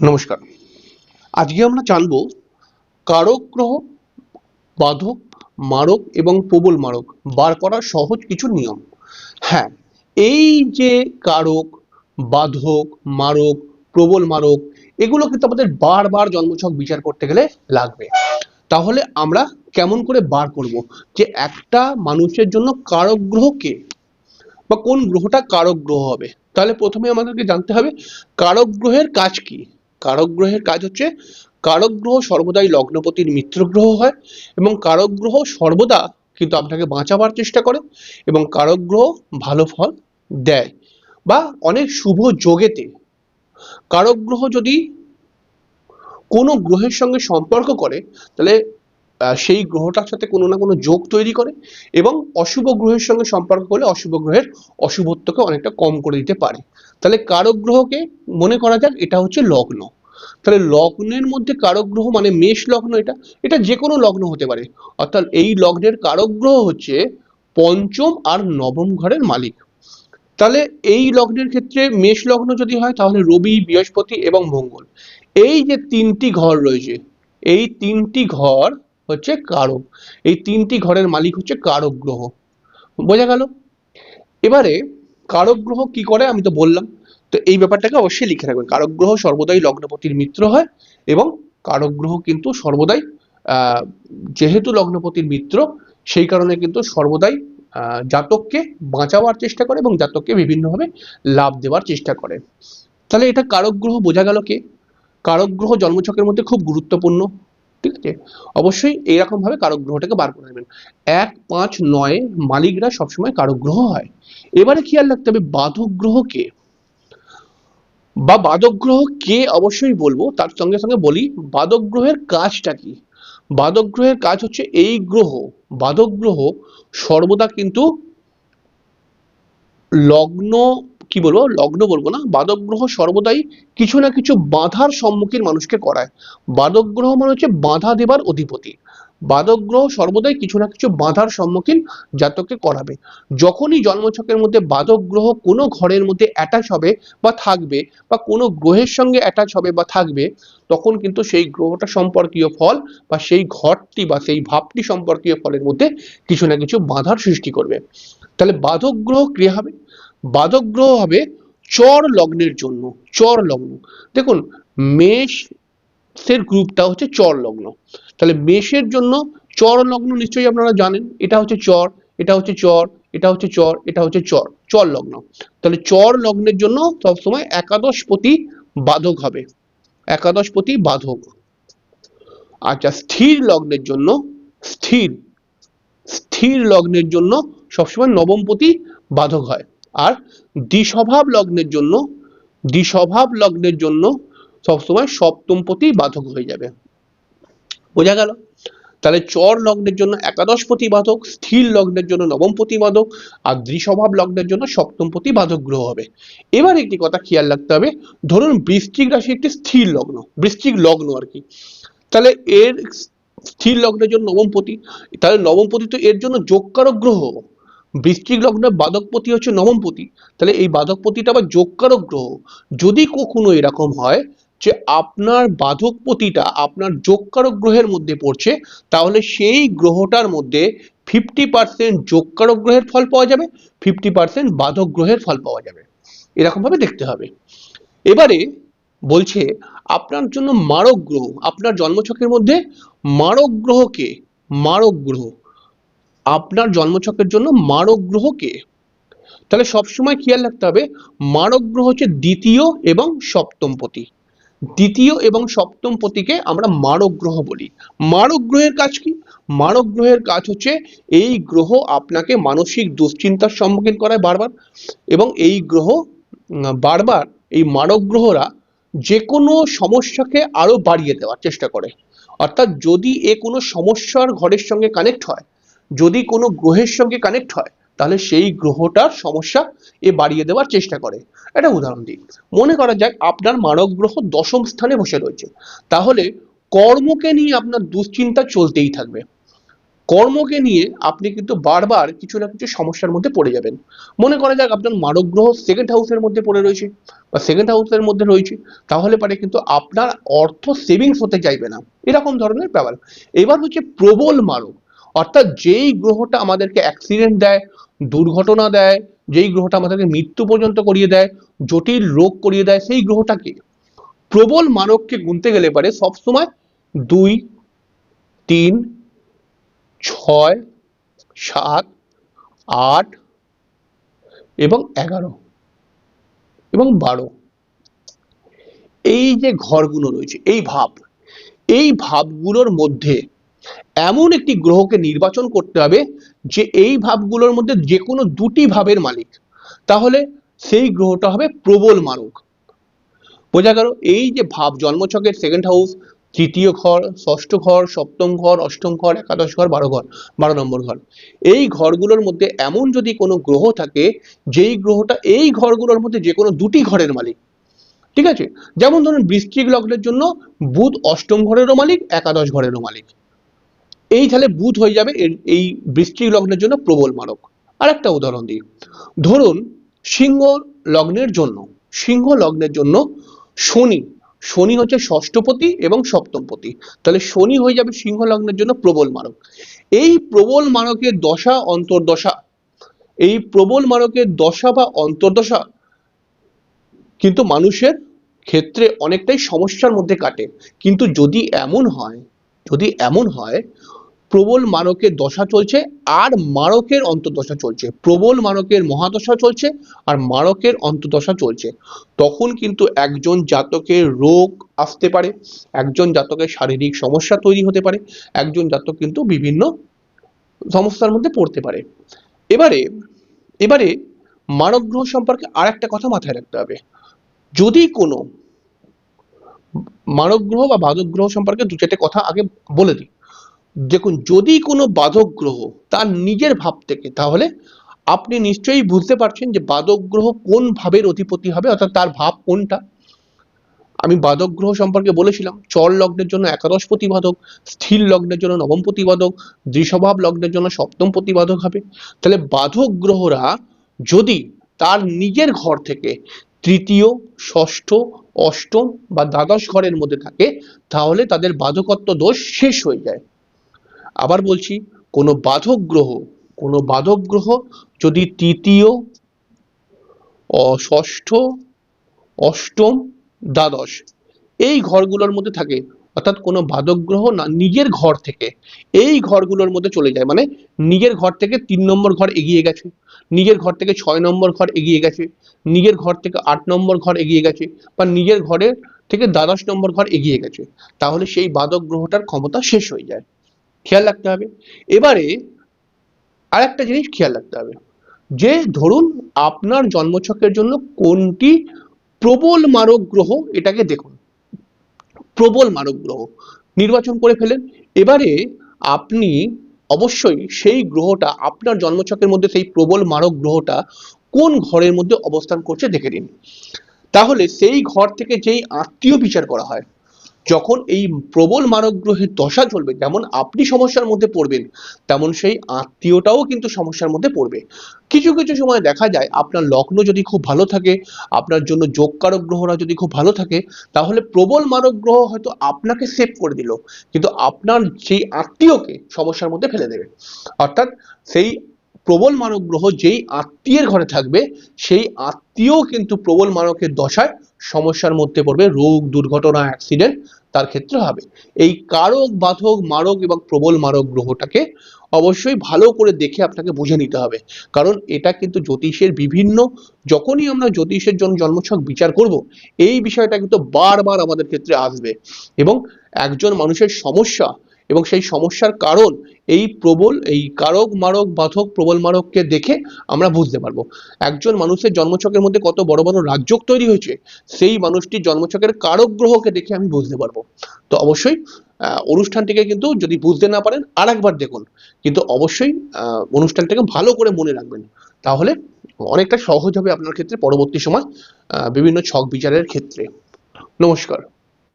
নমস্কার। আজকে আমরা জানব কারক গ্রহ বাধক, মারক এবং প্রবল মারক বার করার সহজ কিছু নিয়ম। হ্যাঁ এই যে কারক, বাধক, মারক, প্রবল মারক, এগুলো কিন্তু আমাদের বারবার জন্মছক বিচার করতে গেলে লাগবে। তাহলে আমরা কেমন করে বার করব? যে একটা মানুষের জন্য কারক গ্রহ কে? বা কোন গ্রহটা কারক গ্রহ হবে? তাহলে প্রথমে আমাদেরকে জানতে হবে কারক গ্রহের কাজ কি। কারক গ্রহের কাজ হচ্ছে কারক গ্রহ সর্বদাই লগ্নপতির মিত্র গ্রহ হয় এবং কারক গ্রহ সর্বদা কিন্তু আপনাকে বাঁচাবার চেষ্টা করে এবং কারক গ্রহ ভালো ফল দেয় বা অনেক শুভ যোগেতে। কারক গ্রহ যদি কোনো গ্রহের সঙ্গে সম্পর্ক করে, তাহলে সেই গ্রহটার সাথে কোনো না কোনো যোগ তৈরি করে এবং অশুভ গ্রহের সঙ্গে সম্পর্ক করলে অশুভ গ্রহের অশুভত্বকে অনেকটা কম করে দিতে পারে। তাহলে কারক গ্রহকে মনে করা যাক, এটা হচ্ছে লগ্ন। তাহলে লগ্নের মধ্যে কারক গ্রহ মানে মেষ লগ্ন এটা এটা যে কোনো লগ্ন হতে পারে। অর্থাৎ এই লগ্নের কারক গ্রহ হচ্ছে পঞ্চম আর নবম ঘরের মালিক। তাহলে এই লগ্নের ক্ষেত্রে মেষ লগ্ন যদি হয়, তাহলে রবি, বৃহস্পতি এবং মঙ্গল। এই যে তিনটি ঘর রয়েছে, এই তিনটি ঘর হচ্ছে কারক। এই তিনটি ঘরের মালিক হচ্ছে কারক গ্রহ। বোঝা গেল? এবারে কারক গ্রহ কি করে আমি তো বললাম। তো এই ব্যাপারটাকে অবশ্যই লিখে রাখবেন। কারক গ্রহ সর্বদাই লগ্নপতির মিত্র হয় এবং কারক গ্রহ কিন্তু সর্বদাই যেহেতু লগ্নপতির মিত্র, সেই কারণে কিন্তু সর্বদাই জাতককে বাঁচাবার চেষ্টা করে এবং জাতককে বিভিন্নভাবে লাভ দেওয়ার চেষ্টা করে। তাহলে এটা কারক গ্রহ বোঝা গেল কে? কারক গ্রহ জন্মছকের মধ্যে খুব গুরুত্বপূর্ণ, ঠিক আছে? অবশ্যই এইরকম ভাবে কারক গ্রহটাকে বার করে নেবেন। এক, পাঁচ, নয়, মালিকরা সবসময় কারক গ্রহ হয়। এবারে খেয়াল রাখতে হবে, বাধক গ্রহ কে? বা বাদক গ্রহ কে অবশ্যই বলব? তার সঙ্গে সঙ্গে বলি বাদক গ্রহের কাজটা কি? বাদক গ্রহের কাজ হচ্ছে এই গ্রহ। বাদক গ্রহ সর্বদা কিন্তু লগ্ন, কি বলব? লগ্ন বলব না বাদক গ্রহ সর্বদাই কিছু না কিছু বাধার সম্মুখীন মানুষকে করায়। বাদক গ্রহ মানে হচ্ছে বাধা দেবার অধিপতি। বাদক গ্রহ সর্বদাই কিছু না কিছু বাধার সম্মুখীন জাতককে করাবে। যখনই জন্মছকের মধ্যে বাদক গ্রহ কোনো ঘরের মধ্যে অ্যাটাচ হবে বা থাকবে বা কোনো গ্রহের সঙ্গে অ্যাটাচ হবে বা থাকবে, তখন কিন্তু সেই গ্রহটা সম্পর্কীয় ফল বা সেই ঘরটি বা সেই ভাবটি সম্পর্কীয় ফলের মধ্যে কিছু না কিছু বাধার সৃষ্টি করবে। তাহলে বাধক গ্রহ ক্রিয়া হবে? বাধক গ্রহ হবে চর লগ্নের জন্য চর লগ্ন দেখুন, মেষ এর গ্রুপটা হচ্ছে চর লগ্ন তাহলে মেষের জন্য চর লগ্ন নিশ্চয়ই আপনারা জানেন, এটা হচ্ছে চর, এটা হচ্ছে চর, এটা হচ্ছে চর, এটা হচ্ছে চর চর লগ্ন তাহলে চর লগ্নের জন্য সবসময় একাদশপতি বাধক হবে। একাদশ একাদশপতি বাধক। আচ্ছা স্থির লগ্নের জন্য, স্থির স্থির লগ্নের জন্য সবসময় নবমপতি বাধক হয়। আর দ্বিস্বভাব লগ্নের জন্য, দ্বিস্বভাব লগ্নের জন্য সবসময় সপ্তমপতি বাধক হয়ে যাবে। বোঝা গেল? তাহলে চর লগ্নের জন্য একাদশপতি বাধক, স্থির লগ্নের জন্য নবমপতি বাধক আর দ্বিস্বভাব লগ্নের জন্য সপ্তমপতি বাধক গ্রহ হবে। এবার একটি কথা খেয়াল রাখতে হবে, ধরুন বৃশ্চিক রাশি একটি স্থির লগ্ন, বৃশ্চিক লগ্ন আর কি। তাহলে এর স্থির লগ্নের জন্য নবম নবমপতি তাহলে নবমপতি তো এর জন্য যোগকারক গ্রহ। বৃশ্চিক লগ্নের বাদকপতি হচ্ছে নবমপতি তাহলে এই বাদকপতিটা আবার যোগকারক গ্রহ। যদি কখনো এরকম হয় যে আপনার বাধকপতিটা আপনার যোগকারক গ্রহের মধ্যে পড়ছে, তাহলে সেই গ্রহটার মধ্যে ফিফটি পার্সেন্ট যোগকারক গ্রহের ফল পাওয়া যাবে ফিফটি পার্সেন্ট বাধক গ্রহের ফল পাওয়া যাবে। এরকম ভাবে দেখতে হবে। এবারে বলছে, আপনার জন্য মারক গ্রহ, আপনার জন্মছকের মধ্যে মারক গ্রহকে, মারক গ্রহ, আপনার জন্মছকের জন্য মারক গ্রহকে, তাহলে সবসময় খেয়াল রাখতে হবে, মারক গ্রহ হচ্ছে দ্বিতীয় এবং সপ্তমপতি দ্বিতীয় এবং সপ্তম পতিকে আমরা মারক গ্রহ বলি। মারক গ্রহের কাজ কি? মারক গ্রহের কাজ হচ্ছে এই গ্রহ আপনাকে মানসিক দুশ্চিন্তার সম্মুখীন করায় বারবার এবং এই গ্রহ বারবার এই মারক গ্রহরা যে কোনো সমস্যাকে আরও বাড়িয়ে দেওয়ার চেষ্টা করে। অর্থাৎ যদি এ কোনো সমস্যার ঘরের সঙ্গে কানেক্ট হয়, যদি কোনো গ্রহের সঙ্গে কানেক্ট হয় তাহলে সেই গ্রহটার সমস্যা এ বাড়িয়ে দেওয়ার চেষ্টা করে। একটা উদাহরণ দিই। মনে করা যাক আপনার মানব গ্রহ দশম স্থানে বসে রয়েছে। তাহলে কর্মকে নিয়ে আপনার দুশ্চিন্তা চলতেই থাকবে। কর্মকে নিয়ে আপনি কিন্তু বারবার কিছু না কিছু সমস্যার মধ্যে পড়ে যাবেন। মনে করা যাক আপনার মারক গ্রহ সেকেন্ড হাউসের মধ্যে পড়ে রয়েছে বা সেকেন্ড হাউসের মধ্যে রয়েছে, তাহলে পারে কিন্তু আপনার অর্থ সেভিংস হতে চাইবে না। এরকম ধরনের ব্যাপার। এবার হচ্ছে প্রবল মারক অর্থাৎ যেই গ্রহটা আমাদেরকে অ্যাক্সিডেন্ট দেয়, দুর্ঘটনা দেয়, যেই গ্রহটা আমাদেরকে মৃত্যু পর্যন্ত করিয়ে দেয়, জটিল রোগ করিয়ে দেয়, সেই গ্রহটাকে প্রবল মানবকে গুনতে গেলে পারে সবসময় দুই, তিন, ছয়, সাত, আট এবং এগারো এবং বারো। এই যে ঘরগুলো রয়েছে, এই ভাব, এই ভাবগুলোর মধ্যে এমন একটি গ্রহকে নির্বাচন করতে হবে যে এই ভাবগুলোর মধ্যে যে কোনো দুটি ভাবের মালিক। তাহলে সেই গ্রহটা হবে প্রবল মারক। বোঝা গেল, এই যে ভাব, জন্মছকের সেকেন্ড হাউস তৃতীয় ঘর, ষষ্ঠ ঘর, সপ্তম ঘর, অষ্টম ঘর, একাদশ ঘর, বারো ঘর, বারো নম্বর ঘর। এই ঘরগুলোর মধ্যে এমন যদি কোনো গ্রহ থাকে, যেই গ্রহটা এই ঘরগুলোর মধ্যে যে কোনো দুটি ঘরের মালিক। ঠিক আছে? যেমন ধরুন বৃশ্চিক লগ্নের জন্য বুধ অষ্টম ঘরেরও মালিক, একাদশ ঘরেরও মালিক। এই তাহলে বুধ হয়ে যাবে এই বৃশ্চিক লগ্নের জন্য প্রবল মারক। আর একটা উদাহরণ দিই। ধরুন, সিংহ লগ্নের জন্য, সিংহ লগ্নের জন্য শনি শনি হচ্ছে ষষ্ঠপতি এবং সপ্তমপতি। তাহলে শনি হয়ে যাবে সিংহ লগ্নের জন্য প্রবল মারক। এই প্রবল মারকের দশা, অন্তর্দশা, এই প্রবল মারকের দশা বা অন্তর্দশা কিন্তু মানুষের ক্ষেত্রে অনেকটাই সমস্যার মধ্যে কাটে। কিন্তু যদি এমন হয়, যদি এমন হয় প্রবল মারকের দশা চলছে আর মারকের অন্তর্দশা চলছে। প্রবল মারকের মহাদশা চলছে আর মারকের অন্তর্দশা চলছে। তখন কিন্তু একজন জাতকের রোগ আসতে পারে, একজন জাতকের শারীরিক সমস্যা তৈরি হতে পারে, একজন জাতক কিন্তু বিভিন্ন সমস্যার মধ্যে পড়তে পারে। এবারে এবারে মানব গ্রহ সম্পর্কে আর একটা কথা মাথায় রাখতে হবে। যদি কোনো মানব গ্রহ বা বাধক গ্রহ সম্পর্কে দু চারটে কথা আগে বলে দিই দেখুন, যদি কোনো বাধক গ্রহ তার নিজের ভাব থেকে, তাহলে আপনি নিশ্চয়ই বুঝতে পারছেন যে বাধক গ্রহ কোন ভাবের অধিপতি হবে, অর্থাৎ তার ভাব কোনটা। আমি বাধক গ্রহ সম্পর্কে বলেছিলাম, চর লগ্নের জন্য একাদশ প্রতিবাদক, স্থির লগ্নের জন্য নবম প্রতিবাদক, দ্বিস্বভাব লগ্নের জন্য সপ্তম প্রতিবাদক হবে। তাহলে বাধক গ্রহরা যদি তার নিজের ঘর থেকে তৃতীয়, ষষ্ঠ, অষ্টম বা দ্বাদশ ঘরের মধ্যে থাকে, তাহলে তাদের বাধকত্ব দোষ শেষ হয়ে যায়। আবার বলছি, কোনো বাধক গ্রহ, কোনো বাধক গ্রহ যদি তৃতীয় ষষ্ঠ, অষ্টম, দ্বাদশ, এই ঘরগুলোর মধ্যে থাকে, অর্থাৎ কোনো বাধক গ্রহ না, নিজের ঘর থেকে, এই ঘরগুলোর মধ্যে চলে যায় মানে নিজের ঘর থেকে তিন নম্বর ঘর এগিয়ে গেছে, নিজের ঘর থেকে ছয় নম্বর ঘর এগিয়ে গেছে, নিজের ঘর থেকে আট নম্বর ঘর এগিয়ে গেছে, বা নিজের ঘরের থেকে দ্বাদশ নম্বর ঘর এগিয়ে গেছে, তাহলে সেই বাদক গ্রহটার ক্ষমতা শেষ হয়ে যায়। খেয়াল রাখতে হবে। এবারে আরেকটা জিনিস খেয়াল রাখতে হবে। যে ধরুন আপনার জন্মছকের জন্য কোনটি প্রবল মারক গ্রহ, এটাকে দেখুন। প্রবল মারক গ্রহ। নির্বাচন করে ফেলেন এবারে আপনি অবশ্যই সেই গ্রহটা, আপনার জন্মছকের মধ্যে সেই প্রবল মারক গ্রহটা কোন ঘরের মধ্যে অবস্থান করছে দেখে নিন। তাহলে সেই ঘর থেকে যেই আত্মীয় বিচার করা হয় যখন এই প্রবল মারক গ্রহের দশা চলবে যেমন আপনি সমস্যার মধ্যে পড়বেন, তেমন সেই আত্মীয়টাও কিন্তু সমস্যার মধ্যে পড়বে। কিছু কিছু সময় দেখা যায় আপনার লগ্ন যদি খুব ভালো থাকে, আপনার জন্য যোগকারক গ্রহরা যদি খুব ভালো থাকে, তাহলে প্রবল মারক গ্রহ হয়তো আপনাকে সেভ করে দিল, কিন্তু আপনার সেই আত্মীয়কে সমস্যার মধ্যে ফেলে দেবে। অর্থাৎ সেই প্রবল মানব গ্রহ যেই আত্মীয়ের ঘরে থাকবে, সেই আত্মীয় কিন্তু প্রবল মানকের দশায় সমস্যার মধ্যে পড়বে, রোগ, দুর্ঘটনা অ্যাক্সিডেন্ট তার ক্ষেত্রে হবে। এই কারক, বাধক, মারক এবং প্রবল মারক গ্রহটাকে অবশ্যই ভালো করে দেখে আপনাকে বুঝে নিতে হবে। কারণ এটা কিন্তু জ্যোতিষের বিভিন্ন, যখনই আমরা জ্যোতিষের জন্য জন্মছক বিচার করব, এই বিষয়টা কিন্তু বারবার আমাদের ক্ষেত্রে আসবে। এবং একজন মানুষের সমস্যা এবং সেই সমস্যার কারণ এই প্রবল, এই কারক মারক, বাধক, প্রবল মারককে দেখে আমরা বুঝতে পারব। একজন মানুষের জন্মছকের মধ্যে কত বড় বড় রাজযোগ তৈরি হয়েছে, সেই মানুষটির জন্মছকের কারক গ্রহকে দেখে আমি বুঝতে পারব। তো অবশ্যই অনুষ্ঠানটিকে কিন্তু যদি বুঝতে না পারেন আর একবার দেখুন। কিন্তু অবশ্যই অনুষ্ঠানটাকে ভালো করে মনে রাখবেন। তাহলে অনেকটা সহজ হবে আপনার ক্ষেত্রে পরবর্তী সময় বিভিন্ন ছক বিচারের ক্ষেত্রে। নমস্কার।